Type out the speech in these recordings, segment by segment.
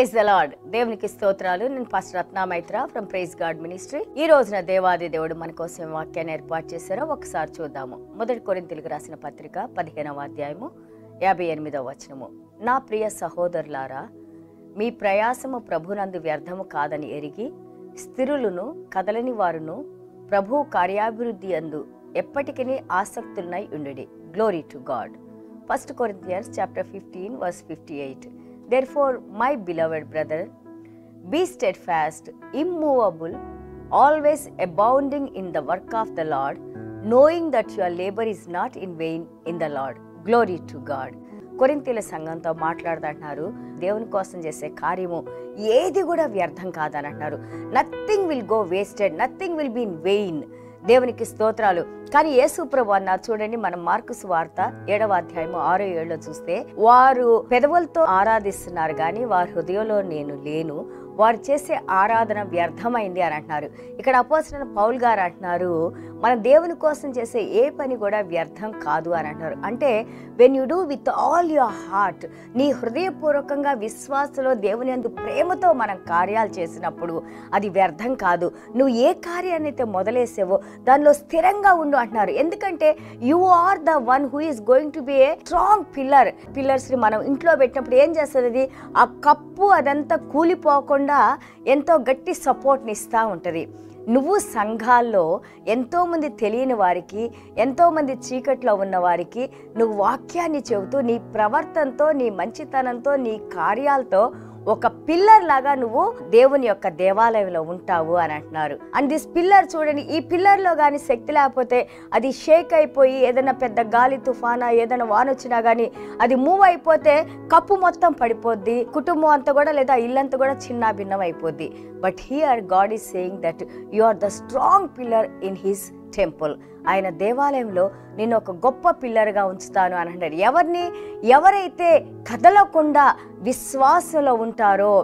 Praise the lord దేవునికి స్తోత్రాలు. నేను first Ratna Maitra from Praise God Ministry ఈ రోజున దేవాది దేవుడు మన కోసం వాక్యాన్ని ఏర్పాటు చేశారో ఒకసారి చూద్దాము. మొదటి కొరింతలకు రాసిన పత్రిక పదిహేనవ అధ్యాయము యాభై ఎనిమిదవ వచనము. నా ప్రియ సహోదరులారా మీ ప్రయాసము ప్రభునందు వ్యర్థము కాదని ఎరిగి స్థిరులను కదలని వారును ప్రభు కార్యాభివృద్ధి అందు ఎప్పటికీ ఆసక్తులనై ఉండుడి. Glory to God first Corinthians chapter fifteen verse fifty eight therefore my beloved brother be steadfast immovable always abounding in the work of the Lord knowing that your labour is not in vain in the Lord glory to God కొరింతీల సంఘంతో మాట్లాడుతుంటున్నారు దేవుని కోసం చేసే కార్యము ఏది కూడా వ్యర్థం కాదని అంటున్నారు nothing will go wasted nothing will be in vain దేవునికి స్తోత్రాలు. కానీ యేసు ప్రభు అన్నారు చూడండి మనం మార్కుస్ వార్త ఏడవ అధ్యాయము ఆరో ఏళ్ళలో చూస్తే వారు పెదవులతో ఆరాధిస్తున్నారు కానీ వారి హృదయంలో నేను లేను వారు చేసే ఆరాధన వ్యర్థమైంది అని అంటున్నారు. ఇక్కడ అపోసిన పౌల్ గారు అంటున్నారు మన దేవుని కోసం చేసే ఏ పని కూడా వ్యర్థం కాదు అని అంటున్నారు. అంటే when you do with all your heart నీ హృదయపూర్వకంగా విశ్వాసలో దేవుని అందు ప్రేమతో మనం కార్యాలు చేసినప్పుడు అది వ్యర్థం కాదు. నువ్వు ఏ కార్యాన్ని అయితే మొదలేసావో దానిలో స్థిరంగా ఉండు అంటున్నారు. ఎందుకంటే you are the one who is going to be a strong pillar పిల్లర్స్ని మనం ఇంట్లో పెట్టినప్పుడు ఏం చేస్తుంది అది? ఆ కప్పు అదంతా కూలిపోకుండా ఎంతో గట్టి సపోర్ట్ని ఇస్తూ ఉంటుంది. నువ్వు సంఘాల్లో ఎంతోమంది తెలియని వారికి ఎంతోమంది చీకట్లో ఉన్న వారికి నువ్వు వాక్యాన్ని చెబుతూ నీ ప్రవర్తనతో నీ మంచితనంతో నీ కార్యాలతో ఒక పిల్లర్ లాగా నువ్వు దేవుని యొక్క దేవాలయంలో ఉంటావు అని అంటున్నారు. అండ్ దిస్ పిల్లర్ చూడండి ఈ పిల్లర్లో కానీ శక్తి లేకపోతే అది షేక్ అయిపోయి ఏదైనా పెద్ద గాలి తుఫానా ఏదైనా వాన వచ్చినా కానీ అది మూవ్ అయిపోతే కప్పు మొత్తం పడిపోద్ది కుటుంబం అంతా కూడా లేదా ఇల్లంతా కూడా చిన్న భిన్నం అయిపోద్ది. But here God is saying that you are the strong pillar in his temple ఆయన దేవాలయంలో నేను ఒక గొప్ప పిల్లర్గా ఉంచుతాను అని అంటారు ఎవరిని ఎవరైతే కదలకుండా విశ్వాసంలో ఉంటారో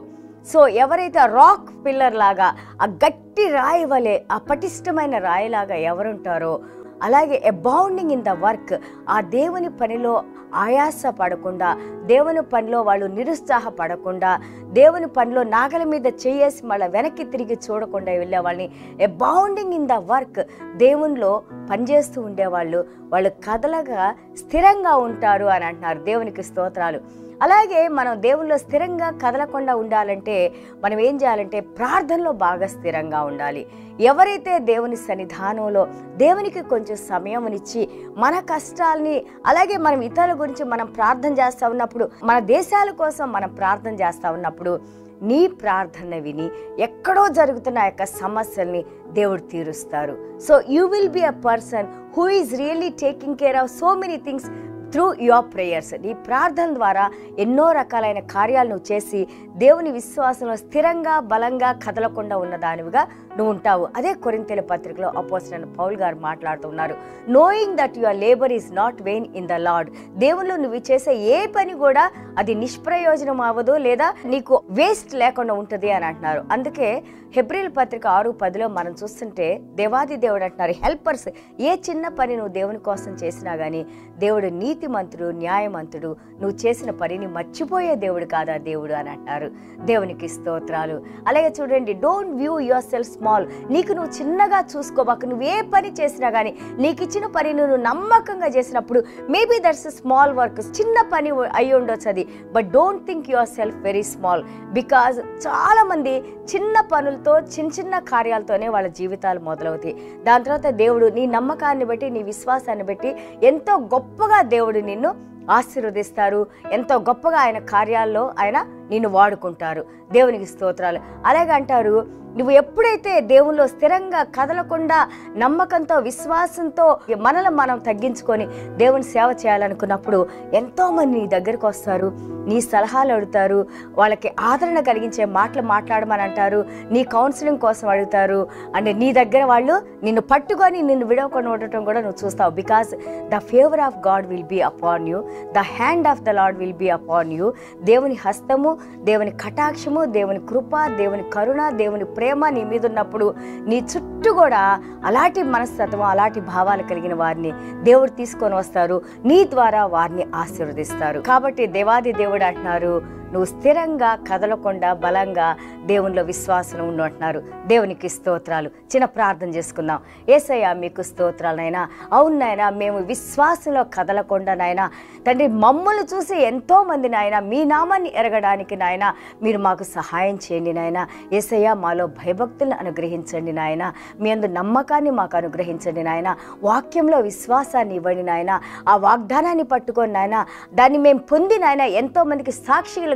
సో ఎవరైతే రాక్ పిల్లర్ లాగా ఆ గట్టి రాయి వలె ఆ పటిష్టమైన రాయిలాగా ఎవరుంటారో అలాగే అబౌండింగ్ ఇన్ ద వర్క్ ఆ దేవుని పనిలో ఆయాస పడకుండా దేవుని పనిలో వాళ్ళు నిరుత్సాహపడకుండా దేవుని పనిలో నాగల మీద చేయేసి మళ్ళీ వెనక్కి తిరిగి చూడకుండా వెళ్ళే వాళ్ళని అబౌండింగ్ ఇన్ ద వర్క్ దేవునిలో పనిచేస్తూ ఉండేవాళ్ళు. వాళ్ళు కదలగా స్థిరంగా ఉంటారు అని అంటున్నారు దేవునికి స్తోత్రాలు. అలాగే మనం దేవుల్లో స్థిరంగా కదలకుండా ఉండాలంటే మనం ఏం చేయాలంటే ప్రార్థనలో బాగా స్థిరంగా ఉండాలి. ఎవరైతే దేవుని సన్నిధానంలో దేవునికి కొంచెం సమయంనిచ్చి మన కష్టాల్ని అలాగే మనం ఇతరుల గురించి మనం ప్రార్థన చేస్తూ ఉన్నప్పుడు మన దేశాల కోసం మనం ప్రార్థన చేస్తూ ఉన్నప్పుడు నీ ప్రార్థన విని ఎక్కడో జరుగుతున్న యొక్క సమస్యల్ని దేవుడు తీరుస్తారు. So you will be a person who is really taking care of so many things through your prayers నీ ప్రార్థన ద్వారా ఎన్నో రకాలైన కార్యాలు నువ్వు చేసి దేవుని విశ్వాసంలో స్థిరంగా బలంగా కదలకుండా ఉన్న దానివిగా నువ్వు ఉంటావు. అదే కొరింతెల పత్రికలో అపోసిన పౌల్ గారు మాట్లాడుతున్నారు knowing that your labour is not vain in the Lord దేవుళ్ళు నువ్వు చేసే ఏ పని కూడా అది నిష్ప్రయోజనం అవ్వదు లేదా నీకు వేస్ట్ లేకుండా ఉంటుంది అని అంటున్నారు. అందుకే హెబ్రిల్ పత్రిక ఆరు పదిలో మనం చూస్తుంటే దేవాది దేవుడు అంటున్నారు హెల్పర్స్ ఏ చిన్న పని నువ్వు దేవుని కోసం చేసినా కానీ దేవుడు నీతిమంతుడు న్యాయమంతుడు. నువ్వు చేసిన పనిని మర్చిపోయే దేవుడు కాదా దేవుడు అని అంటారు. దేవునికి స్తోత్రాలు. అలాగే చూడండి don't view yourself small నీకు నువ్వు చిన్నగా చూసుకోబాక. నువ్వు ఏ పని చేసినా కానీ నీకు ఇచ్చిన పని నువ్వు నమ్మకంగా చేసినప్పుడు మేబీ దట్స్ స్మాల్ వర్క్ చిన్న పని అయి ఉండొచ్చు అది. But don't think yourself very small because చాలామంది చిన్న పనులతో చిన్న చిన్న కార్యాలతోనే వాళ్ళ జీవితాలు మొదలవుతాయి. దాని తర్వాత దేవుడు నీ నమ్మకాన్ని బట్టి నీ విశ్వాసాన్ని బట్టి ఎంతో గొప్ప గొప్పగా దేవుడు నిన్ను ఆశీర్వదిస్తారు. ఎంతో గొప్పగా ఆయన కార్యాల్లో ఆయన నిన్ను వాడుకుంటారు. దేవునికి స్తోత్రాలు. అలాగే అంటారు నువ్వు ఎప్పుడైతే దేవుల్లో స్థిరంగా కదలకుండా నమ్మకంతో విశ్వాసంతో మనల్ని మనం తగ్గించుకొని దేవుని సేవ చేయాలనుకున్నప్పుడు ఎంతోమంది నీ దగ్గరకు వస్తారు నీ సలహాలు అడుగుతారు వాళ్ళకి ఆదరణ కలిగించే మాటలు మాట్లాడమని అంటారు నీ కౌన్సిలింగ్ కోసం అడుగుతారు. అంటే నీ దగ్గర వాళ్ళు నిన్ను పట్టుకొని నిన్ను విడవకుండా ఉండటం కూడా నువ్వు చూస్తావు. Because the favour of God will be upon you the hand of the Lord will be upon you దేవుని హస్తము దేవుని కటాక్షము దేవుని కృప దేవుని కరుణ దేవుని ప్రేమ నీ మీద ఉన్నప్పుడు నీ చుట్టూ కూడా అలాంటి మనస్తత్వం అలాంటి భావాలు కలిగిన వారిని దేవుడు తీసుకొని వస్తారు. నీ ద్వారా వారిని ఆశీర్వదిస్తారు. కాబట్టి దేవాది దేవుడు అంటున్నారు నువ్వు స్థిరంగా కదలకుండా బలంగా దేవునిలో విశ్వాసం ఉన్నట్టున్నారు దేవునికి స్తోత్రాలు. చిన్న ప్రార్థన చేసుకుందాం. ఏసయ్య మీకు స్తోత్రాలనైనా అవునైనా మేము విశ్వాసంలో కదలకుండా నాయన తండ్రి మమ్మల్ని చూసి ఎంతో మంది నాయన మీ నామాన్ని ఎరగడానికి నాయన మీరు మాకు సహాయం చేయండి నాయన. ఏసయ్య మాలో భయభక్తులను అనుగ్రహించండి నాయన. మీ అందు నమ్మకాన్ని మాకు అనుగ్రహించండి నాయన. వాక్యంలో విశ్వాసాన్ని ఇవ్వండి నాయన. ఆ వాగ్దానాన్ని పట్టుకొని నాయన దాన్ని మేము పొంది నాయన ఎంతో మందికి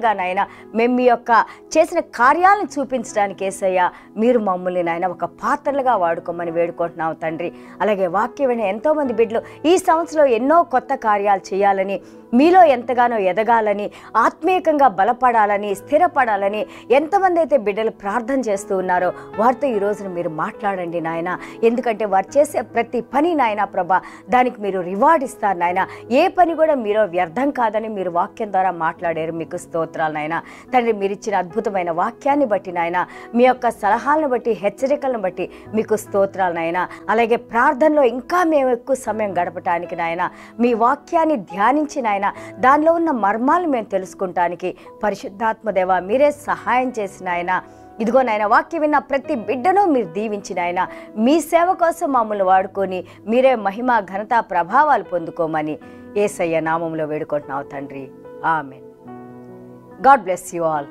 సాక్షులుగా నాయన మేము మీ యొక్క చేసిన కార్యాలను చూపించడానికి ఏసయ్య మీరు మమ్మల్ని నాయన ఒక పాత్రలుగా వాడుకోమని వేడుకుంటున్నాం తండ్రి. అలాగే వాక్యం ఎంతో మంది బిడ్డలు ఈ సంవత్సరంలో ఎన్నో కొత్త కార్యాలు చేయాలని మీలో ఎంతగానో ఎదగాలని ఆత్మీయకంగా బలపడాలని స్థిరపడాలని ఎంతమంది అయితే బిడ్డలు ప్రార్థన చేస్తూ ఉన్నారో వారితో ఈ రోజున మీరు మాట్లాడండి నాయన. ఎందుకంటే వారు చేసే ప్రతి పని నాయన ప్రభ దానికి మీరు రివార్డ్ ఇస్తారు నాయన. ఏ పని కూడా మీరు వ్యర్థం కాదని మీరు వాక్యం ద్వారా మాట్లాడారు మీకు స్తోత్రాలు నాయన. తండ్రి మీరు ఇచ్చిన అద్భుతమైన వాక్యాన్ని బట్టి నాయన మీ యొక్క సలహాలను బట్టి హెచ్చరికలను బట్టి మీకు స్తోత్రాలు నాయన. అలాగే ప్రార్థనలో ఇంకా మేము ఎక్కువ సమయం గడపటానికి నాయన మీ వాక్యాన్ని ధ్యానించి నాయన దానిలో ఉన్న మర్మాలు మేము తెలుసుకుంటానికి పరిశుద్ధాత్మదేవ మీరే సహాయం చేసిన ఆయన. ఇదిగో నాయన వాక్యం విన్న ప్రతి బిడ్డను మీరు దీవించిన ఆయన. మీ సేవ కోసం మమ్మల్ని వాడుకొని మీరే మహిమ ఘనత ప్రభావాలు పొందుకోమని ఏసయ్య నామంలో వేడుకుంటున్నావు తండ్రి. ఆమె గాడ్ బ్లెస్ యు ఆల్.